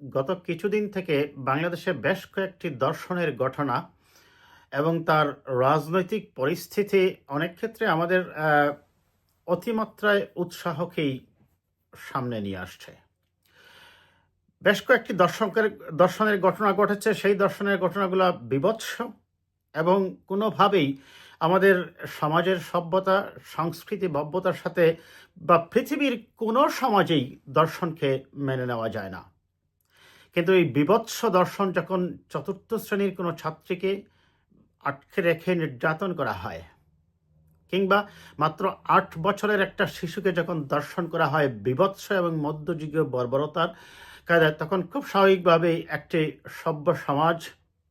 গত কিছুদিন থেকে বাংলাদেশে বেশ কয়েকটি দর্শনের ঘটনা এবং তার রাজনৈতিক পরিস্থিতি অনেক ক্ষেত্রে আমাদের অতিমাত্রায় উৎসাহকেই সামনে নিয়ে আসছে। বেশ কয়েকটি দর্শকের, দর্শনের ঘটনা ঘটেছে। সেই দর্শনের ঘটনাগুলো বিভৎস এবং কোনোভাবেই আমাদের সমাজের সভ্যতা, সংস্কৃতি, ভব্যতার সাথে বা পৃথিবীর কোনো সমাজেই দর্শনকে মেনে নেওয়া যায় না। কিন্তু এই বিভৎস দর্শন যখন চতুর্থ শ্রেণির কোনো ছাত্রীকে আটকে রেখে নির্যাতন করা হয়, কিংবা মাত্র আট বছরের একটা শিশুকে যখন দর্শন করা হয় বিভৎস এবং মধ্যযুগীয় বর্বরতার কায়দায়, তখন খুব স্বাভাবিকভাবেই একটি সভ্য সমাজ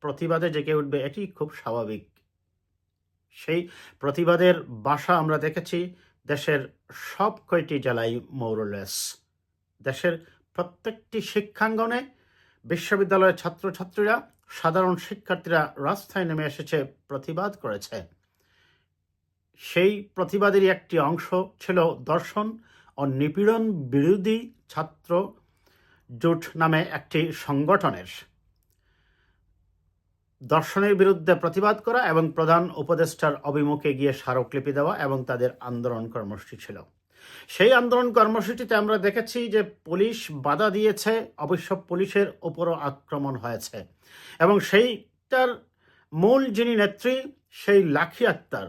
প্রতিবাদে জেগে উঠবে। এটি খুব স্বাভাবিক। সেই প্রতিবাদের বাসা আমরা দেখেছি দেশের সব কয়টি জেলায় মৌরলেস দেশের প্রত্যেকটি শিক্ষাঙ্গনে বিশ্ববিদ্যালয়ের ছাত্রছাত্রীরা, সাধারণ শিক্ষার্থীরা রাস্তায় নেমে এসেছে, প্রতিবাদ করেছে। সেই প্রতিবাদেরই একটি অংশ ছিল দর্শন ও নিপীড়ন বিরোধী ছাত্র জোট নামে একটি সংগঠনের। দর্শনের বিরুদ্ধে প্রতিবাদ করা এবং প্রধান উপদেষ্টার অভিমুখে গিয়ে স্মারকলিপি দেওয়া এবং তাদের আন্দোলন কর্মসূচি ছিল। সেই আন্দোলন কর্মসূচিতে আমরা দেখেছি যে পুলিশ বাধা দিয়েছে, অবশ্য পুলিশের ওপরও আক্রমণ হয়েছে। এবং সেইটার মূল যিনি নেত্রী, সেই লাখি আক্তার,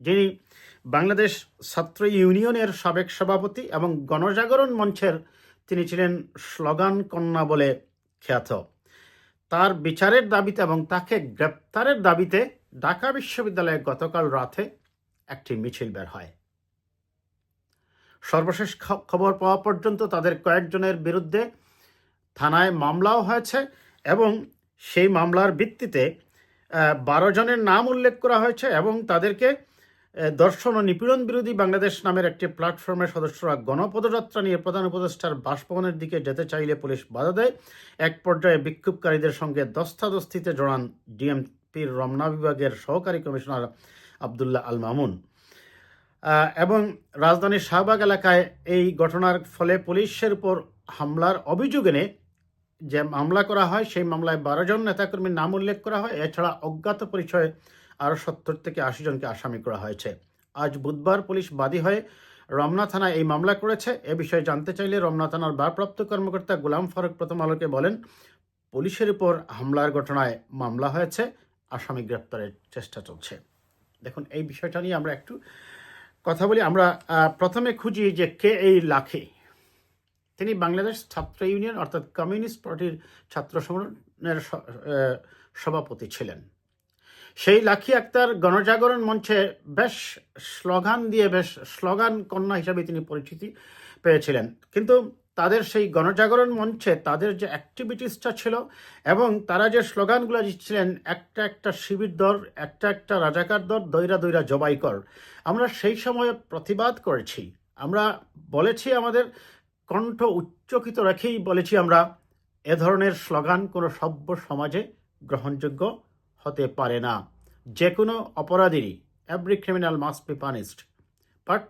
যিনি বাংলাদেশ ছাত্র ইউনিয়নের সাবেক সভাপতি এবং গণজাগরণ মঞ্চের তিনি ছিলেন স্লোগান কন্যা বলে খ্যাত। তার বিচারের দাবিতে এবং তাকে গ্রেপ্তারের দাবিতে ঢাকা বিশ্ববিদ্যালয়ে গতকাল রাতে একটি মিছিল বের হয়। সর্বশেষ খবর পাওয়া পর্যন্ত তাদের কয়েকজনের বিরুদ্ধে থানায় মামলাও হয়েছে এবং সেই মামলার ভিত্তিতে বারো জনের নাম উল্লেখ করা হয়েছে এবং তাদেরকে দর্শন ও নিপীড়ন বিরোধী বাংলাদেশ নামের একটি প্ল্যাটফর্মের সদস্যরা গণপদযাত্রা নিয়ে প্রধান উপদেষ্টার বাসভবনের দিকে যেতে চাইলে পুলিশ বাধা দেয়। এক পর্যায়ে বিক্ষোভকারীদের সঙ্গে দস্তাদস্তিতে জড়ান ডিএমপির রমনা বিভাগের সহকারী কমিশনার আবদুল্লাহ আল মামুন এবং রাজধানীর শাহবাগ এলাকায় এই ঘটনার ফলে পুলিশের উপর হামলার অভিযোগ এনে যে মামলা করা হয়, সেই মামলায় বারো জন নেতাকর্মীর নাম উল্লেখ করা হয়। এছাড়া অজ্ঞাত পরিচয়ে আরও সত্তর থেকে আশি জনকে আসামি করা হয়েছে। আজ বুধবার পুলিশ বাদী হয়ে রমনা থানায় এই মামলা করেছে। এ বিষয়ে জানতে চাইলে রমনা থানার ভারপ্রাপ্ত কর্মকর্তা গোলাম ফারুক প্রথম আলোকে বলেন, পুলিশের উপর হামলার ঘটনায় মামলা হয়েছে। আসামি গ্রেপ্তারের চেষ্টা চলছে। দেখুন, এই বিষয়টা নিয়ে আমরা একটু কথা বলি, আমরা প্রথমে খুঁজি যে কে এই লাখে। তিনি বাংলাদেশ ছাত্র ইউনিয়ন, অর্থাৎ কমিউনিস্ট পার্টির ছাত্র সংগঠনের সভাপতি ছিলেন। সেই লাখি আক্তার গণজাগরণ মঞ্চে বেশ স্লোগান দিয়ে, বেশ স্লোগান কন্যা হিসাবে তিনি পরিচিতি পেয়েছিলেন। কিন্তু তাদের সেই গণজাগরণ মঞ্চে তাদের যে অ্যাক্টিভিটিসটা ছিল এবং তারা যে স্লোগানগুলো দিচ্ছিলেন, একটা একটা শিবির দর একটা একটা রাজাকার দর দৈরা দৈরা জবাই কর। আমরা সেই সময়ে প্রতিবাদ করেছি। আমরা বলেছি আমাদের কণ্ঠ উচ্চকিত রেখেই বলেছি আমরা, এ ধরনের স্লোগান কোনো সভ্য সমাজে গ্রহণযোগ্য হতে পারে না। যে কোনো অপরাধীরই every criminal must be punished but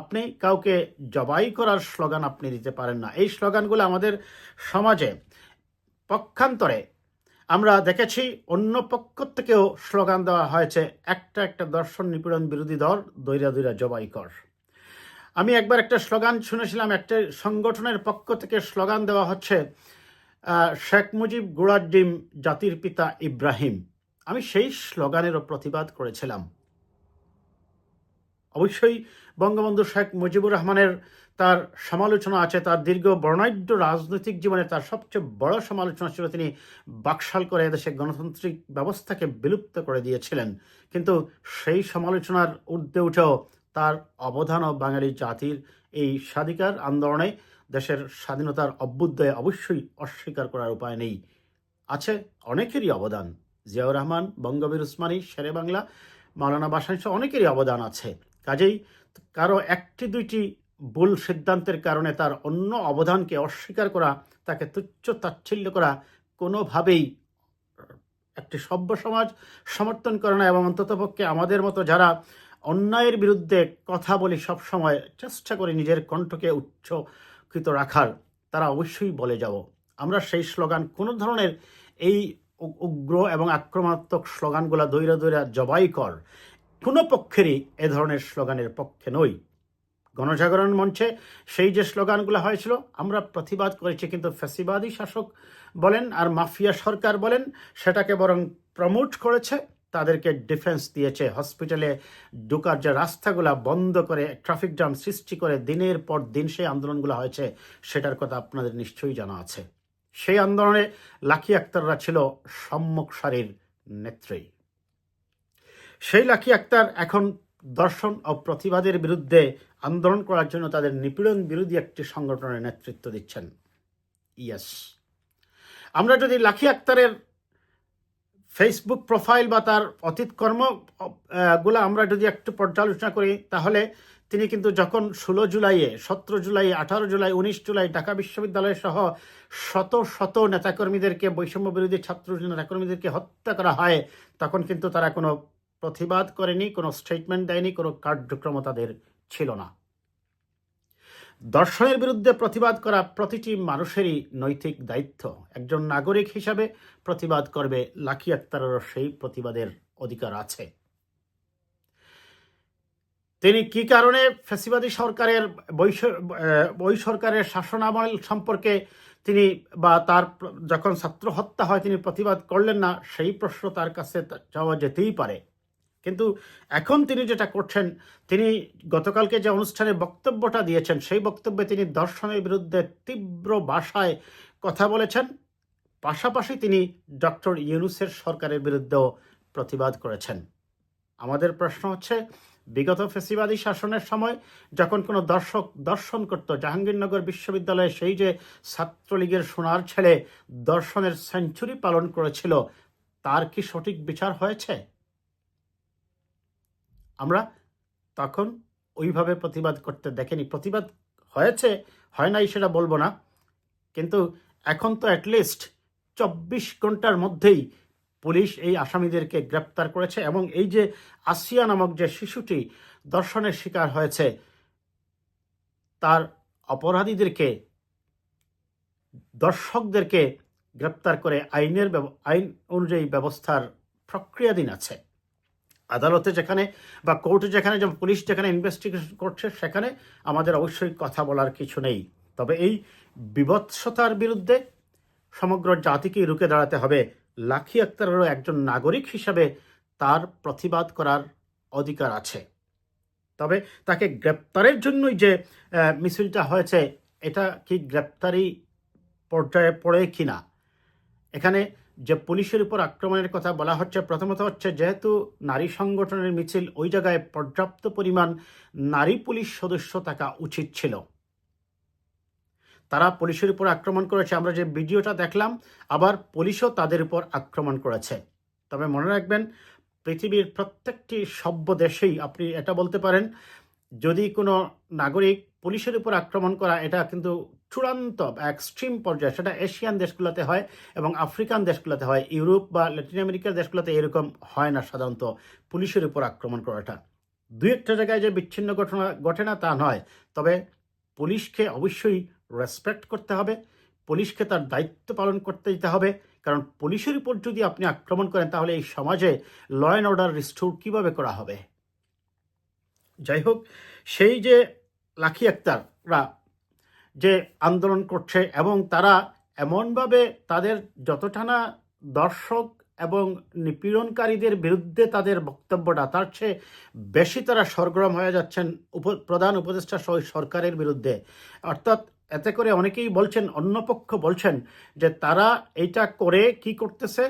আপনি কাউকে জবাই করার স্লোগান আপনি দিতে পারেন না। এই স্লোগানগুলো আমাদের সমাজে পক্ষান্তরে আমরা দেখেছি অন্য পক্ষ থেকেও স্লোগান দেওয়া হয়েছে, একটা একটা দর্শন নিপীড়ন বিরোধী দল দৈরা দৈরা জবাই কর। আমি একবার একটা স্লোগান শুনেছিলাম, একটা সংগঠনের পক্ষ থেকে স্লোগান দেওয়া হচ্ছে শেখ মুজিব গোড়ার ডিম জাতির পিতা ইব্রাহিম। আমি সেই স্লোগানেরও প্রতিবাদ করেছিলাম। অবশ্যই বঙ্গবন্ধু শেখ মুজিবুর রহমানের তার সমালোচনা আছে, তার দীর্ঘ বর্ণাঢ্য রাজনৈতিক জীবনে তার সবচেয়ে বড় সমালোচনা ছিল তিনি বাকশাল করে এদেশে গণতান্ত্রিক ব্যবস্থাকে বিলুপ্ত করে দিয়েছিলেন। কিন্তু সেই সমালোচনার ঊর্ধ্বে উঠেও তার অবদানও বাঙালি জাতির এই স্বাধিকার আন্দোলনে দেশের স্বাধীনতার অভ্যুদয়ে অবশ্যই অস্বীকার করার উপায় নেই। আছে অনেকেরই অবদান। জিয়াউর রহমান, বঙ্গবীর উসমানী, শেরে বাংলা, মাওলানা সহ অনেকেরই অবদান আছে। কাজেই কারও একটি দুইটি ভুল সিদ্ধান্তের কারণে তার অন্য অবদানকে অস্বীকার করা, তাকে তুচ্ছ তাচ্ছিল্য করা কোনোভাবেই একটি সভ্য সমাজ সমর্থন করে না এবং অন্ততপক্ষে আমাদের মতো যারা অন্যায়ের বিরুদ্ধে কথা বলি সবসময় চেষ্টা করি নিজের কণ্ঠকে উচ্চকৃত রাখার, তারা অবশ্যই বলে যাব। আমরা সেই স্লোগান কোনো ধরনের এই উগ্র এবং আক্রমণাত্মক স্লোগানগুলো দৈরা দৈরা জবাই কর। কোনো পক্ষেরই এ ধরনের স্লোগানের পক্ষে নই। গণজাগরণ মঞ্চে সেই যে স্লোগানগুলো হয়েছিল, আমরা প্রতিবাদ করেছি, কিন্তু ফ্যাসিবাদী শাসক বলেন আর মাফিয়া সরকার বলেন, সেটাকে বরং প্রমোট করেছে, তাদেরকে ডিফেন্স দিয়েছে, হসপিটালে ঢোকার যে রাস্তাগুলো বন্ধ করে, ট্রাফিক জ্যাম সৃষ্টি করে দিনের পর দিন সেই আন্দোলনগুলো হয়েছে, সেটার কথা আপনাদের নিশ্চয়ই জানা আছে। সেই আন্দোলনে লাকি আক্তাররা ছিল সম্মুখ সারির নেত্রী। সেই লাকি আক্তার এখন দর্শন ও প্রতিবাদের বিরুদ্ধে আন্দোলন করার জন্য তাদের নিপীড়ন বিরোধী একটি সংগঠনের নেতৃত্ব দিচ্ছেন। ইয়েস। আমরা যদি লাকি আক্তারের ফেসবুক প্রোফাইল বা তার অতীত কর্ম আহ, গুলা আমরা যদি একটু পর্যালোচনা করি তাহলে তিনি কিন্তু যখন ষোলো জুলাইয়ে সতেরো জুলাই আঠারো জুলাই উনিশ জুলাই ঢাকা বিশ্ববিদ্যালয় সহ শত শত নেতাকর্মীদেরকে বৈষম্য বিরোধী ছাত্র নেতাকর্মীদেরকে হত্যা করা হয় তখন কিন্তু তারা কোনো প্রতিবাদ করেনি, কোনো স্টেটমেন্ট দেয়নি, কোনো কার্যক্রম তাদের ছিল না। দর্শনের বিরুদ্ধে প্রতিবাদ করা প্রতিটি মানুষেরই নৈতিক দায়িত্ব। একজন নাগরিক হিসাবে প্রতিবাদ করবে লাকি আক্তারেরও সেই প্রতিবাদের অধিকার আছে। তিনি কি কারণে ফ্যাসিবাদী সরকারের ওই সরকারের শাসনামল সম্পর্কে তিনি বা তার যখন ছাত্র হত্যা হয় তিনি প্রতিবাদ করলেন না, সেই প্রশ্ন তার কাছে যাওয়া যেতেই পারে। কিন্তু এখন তিনি যেটা করছেন, তিনি গতকালকে যে অনুষ্ঠানে বক্তব্যটা দিয়েছেন, সেই বক্তব্যে তিনি দর্শনের বিরুদ্ধে তীব্র ভাষায় কথা বলেছেন। পাশাপাশি তিনি ডক্টর ইউনুসের সরকারের বিরুদ্ধেও প্রতিবাদ করেছেন। আমাদের প্রশ্ন হচ্ছে, বিগত ফেসিবাদী শাসনের সময় যখন কোনো দর্শক দর্শন করত, জাহাঙ্গীরনগর বিশ্ববিদ্যালয়ে সেই যে ছাত্রলীগের সোনার ছেলে দর্শনের সেঞ্চুরি পালন করেছিল, তার কি সঠিক বিচার হয়েছে? আমরা তখন ওইভাবে প্রতিবাদ করতে দেখেনি। প্রতিবাদ হয়েছে, হয় নাই সেটা বলব না। কিন্তু এখন তো অ্যাটলিস্ট চব্বিশ ঘণ্টার মধ্যেই পুলিশ এই আসামিদেরকে গ্রেপ্তার করেছে এবং এই যে আসিয়া নামক যে শিশুটি দর্শনের শিকার হয়েছে, তার অপরাধীদেরকে, দর্শকদেরকে গ্রেপ্তার করে আইনের আইন অনুযায়ী ব্যবস্থার প্রক্রিয়াধীন আছে। আদালতে যেখানে বা কোর্টে যেখানে, যেমন পুলিশ যেখানে ইনভেস্টিগেশন করছে, সেখানে আমাদের অবশ্যই কথা বলার কিছু নেই। তবে এই বিভৎসতার বিরুদ্ধে সমগ্র জাতিকেই রুখে দাঁড়াতে হবে। লাখি আক্তারেরও একজন নাগরিক হিসাবে তার প্রতিবাদ করার অধিকার আছে। তবে তাকে গ্রেপ্তারের জন্যই যে মিছিলটা হয়েছে, এটা কি গ্রেপ্তারি পর্যায়ে পড়ে কিনা? এখানে যে পুলিশের উপর আক্রমণের কথা বলা হচ্ছে, প্রথমত হচ্ছে যেহেতু নারী সংগঠনের মিছিল ওই জায়গায় পর্যাপ্ত পরিমাণ নারী পুলিশ সদস্য থাকা উচিত ছিল। তারা পুলিশের উপর আক্রমণ করেছে, আমরা যে ভিডিওটা দেখলাম, আবার পুলিশও তাদের উপর আক্রমণ করেছে। তবে মনে রাখবেন, পৃথিবীর প্রত্যেকটি সভ্য দেশেই আপনি এটা বলতে পারেন যদি কোনো নাগরিক পুলিশের উপর আক্রমণ করা, এটা কিন্তু চূড়ান্ত এক্সট্রিম পর্যায়ে, সেটা এশিয়ান দেশগুলোতে হয় এবং আফ্রিকান দেশগুলোতে হয়। ইউরোপ বা ল্যাটিন আমেরিকার দেশগুলোতে এরকম হয় না সাধারণত পুলিশের উপর আক্রমণ করাটা। দু একটা জায়গায় যে বিচ্ছিন্ন ঘটনা ঘটে না, তা নয়। তবে পুলিশকে অবশ্যই রেসপেক্ট করতে হবে, পুলিশকে তার দায়িত্ব পালন করতে দিতে হবে। কারণ পুলিশের উপর যদি আপনি আক্রমণ করেন, তাহলে এই সমাজে ল অ্যান্ড অর্ডার রিস্টোর কীভাবে করা হবে? যাই হোক সেই যে লাখি আক্তাররা যে আন্দোলন করছে এবং তারা এমনভাবে তাদের যতটা না দর্শক এবং নিপীড়নকারীদের বিরুদ্ধে তাদের বক্তব্যটা, তার চেয়ে বেশি তারা সরগরম হয়ে যাচ্ছেন উপ, প্রধান উপদেষ্টা সহ সরকারের বিরুদ্ধে। অর্থাৎ এতে করে অনেকেই বলছেন, অন্য পক্ষ বলছেন যে তারা এটা করে কি করতেছে?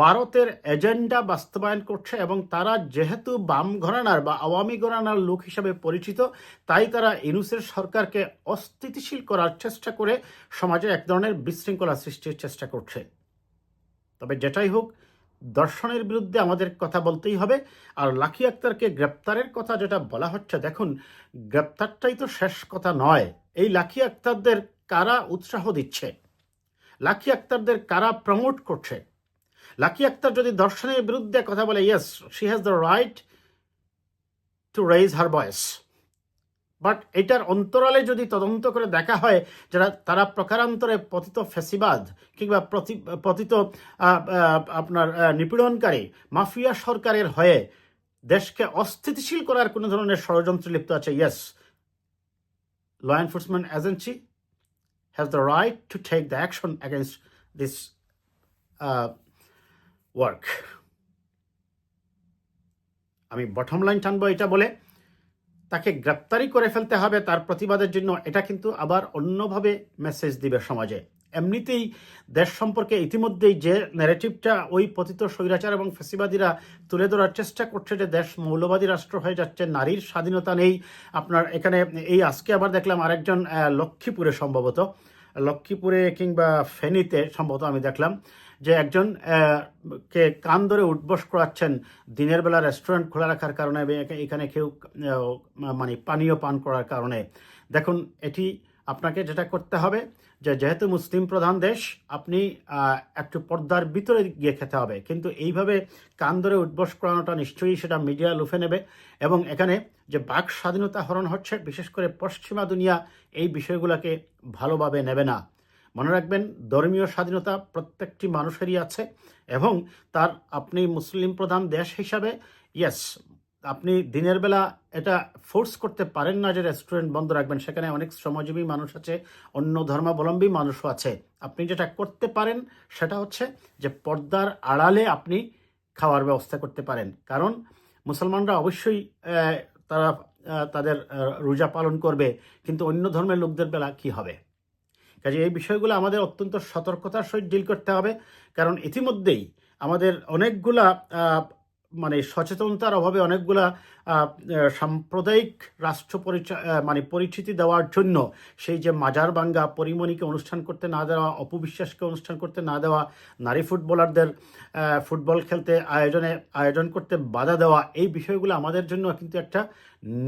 ভারতের এজেন্ডা বাস্তবায়ন করছে এবং তারা যেহেতু বাম ঘরানার বা আওয়ামী ঘরানার লোক হিসাবে পরিচিত, তাই তারা ইনুসের সরকারকে অস্থিতিশীল করার চেষ্টা করে সমাজে এক ধরনের বিশৃঙ্খলা সৃষ্টির চেষ্টা করছে। তবে যেটাই হোক দর্শনের বিরুদ্ধে আমাদের কথা বলতেই হবে। আর লাকি আক্তারকে গ্রেপ্তারের কথা যেটা বলা হচ্ছে, দেখুন, গ্রেপ্তারটাই তো শেষ কথা নয়। এই লাকি আক্তারদের কারা উৎসাহ দিচ্ছে? লাকি আক্তারদের কারা প্রমোট করছে? লাকি আক্তার যদি দর্শনের বিরুদ্ধে কথা বলে yes she has the right to raise her voice but এটার অন্তরালে যদি তদন্ত করে দেখা হয়, যারা, তারা প্রকারান্তরে পতিত ফেসিবাদ কিংবা পতিত আপনার নিপীড়নকারী মাফিয়া সরকারের হয়ে দেশকে অস্থিতিশীল করার কোনো ধরনের ষড়যন্ত্রে লিপ্ত আছে yes law enforcement agency has the right to take the action against this work আমি বটম লাইন টানবো এটা বলে তাকে গ্রেপ্তারি করে ফেলতে হবে তার প্রতিবাদের জন্য। এটা কিন্তু আবার অন্যভাবে মেসেজ দিবে সমাজে। এমনিতেই দেশ সম্পর্কে ইতিমধ্যেই যে ন্যারেটিভটা ওই পতিত স্বৈরাচার এবং ফেসিবাদীরা তুলে ধরার চেষ্টা করছে যে দেশ মৌলবাদী রাষ্ট্র হয়ে যাচ্ছে, নারীর স্বাধীনতা নেই। আপনার এখানে এই আজকে আবার দেখলাম আরেকজন লক্ষ্মীপুরে সম্ভবত, লক্ষ্মীপুরে কিংবা ফেনীতে সম্ভবত আমি দেখলাম যে একজন কে কান ধরে উঠবস করাচ্ছেন, দিনের বেলা রেস্টুরেন্ট খোলা রাখার কারণে এখানে কেউ মানে পানীয় পান করার কারণে। দেখুন, এটি আপনাকে যেটা করতে হবে যে, যেহেতু মুসলিম প্রধান দেশ, আপনি একটু পর্দার ভিতরে গিয়ে খেতে হবে। কিন্তু এইভাবে কান ধরে উঠবস করানোটা নিশ্চয়ই সেটা মিডিয়া লুফে নেবে এবং এখানে যে বাক স্বাধীনতা হরণ হচ্ছে, বিশেষ করে পশ্চিমা দুনিয়া এই বিষয়গুলোকে ভালোভাবে নেবে না। মনে রাখবেন, ধর্মীয় স্বাধীনতা প্রত্যেকটি মানুষেরই আছে এবং তার আপনি মুসলিম প্রধান দেশ হিসাবে ইয়েস আপনি দিনের বেলা এটা ফোর্স করতে পারেন না যে রেস্টুরেন্ট বন্ধ রাখবেন। সেখানে অনেক শ্রমজীবী মানুষ আছে, অন্য ধর্মাবলম্বী মানুষও আছে। আপনি যেটা করতে পারেন সেটা হচ্ছে যে পর্দার আড়ালে আপনি খাওয়ার ব্যবস্থা করতে পারেন। কারণ মুসলমানরা অবশ্যই তারা তাদের রোজা পালন করবে, কিন্তু অন্য ধর্মের লোকদের বেলা কি হবে? কাজে এই বিষয়গুলো আমাদের অত্যন্ত সতর্কতার সহিত ডিল করতে হবে। কারণ ইতিমধ্যেই আমাদের অনেকগুলা মানে সচেতনতার অভাবে অনেকগুলা সাম্প্রদায়িক রাষ্ট্র পরিচয় মানে পরিচিতি দেওয়ার জন্য সেই যে মাজার বাঙ্গা, পরিমণিকে অনুষ্ঠান করতে না দেওয়া, অপবিশ্বাসকে অনুষ্ঠান করতে না দেওয়া, নারী ফুটবলারদের ফুটবল খেলতে আয়োজনে, আয়োজন করতে বাধা দেওয়া, এই বিষয়গুলো আমাদের জন্য কিন্তু একটা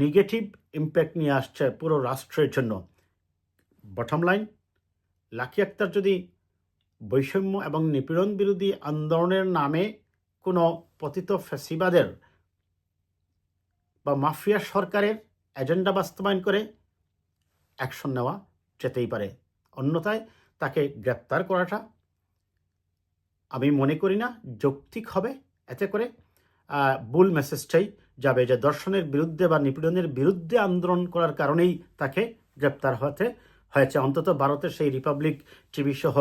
নেগেটিভ ইম্প্যাক্ট নিয়ে আসছে পুরো রাষ্ট্রের জন্য। বটম লাইন লাকি আক্তার যদি বৈষম্য এবং নিপীড়ন বিরোধী আন্দোলনের নামে কোনো পতিত ফ্যাসিবাদের বা মাফিয়া সরকারের এজেন্ডা বাস্তবায়ন করে অ্যাকশন নেওয়া যেতেই পারে। অন্যথায় তাকে গ্রেপ্তার করাটা আমি মনে করি না যৌক্তিক হবে। এতে করে ভুল মেসেজটাই যাবে যে দর্শনের বিরুদ্ধে বা নিপীড়নের বিরুদ্ধে আন্দোলন করার কারণেই তাকে গ্রেপ্তার হতে হয়েছে। অন্তত ভারতের সেই রিপাবলিক টিভি সহ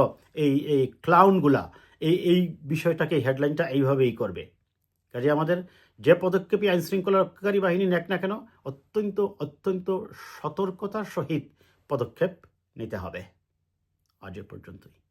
এই এই ক্লাউনগুলা এই এই বিষয়টাকে হেডলাইনটা এইভাবেই করবে। কাজে আমাদের যে পদক্ষেপই আইন শৃঙ্খলা রক্ষাকারী বাহিনী নেক না কেন, অত্যন্ত অত্যন্ত সতর্কতার সহিত পদক্ষেপ নিতে হবে। আজ পর্যন্তই।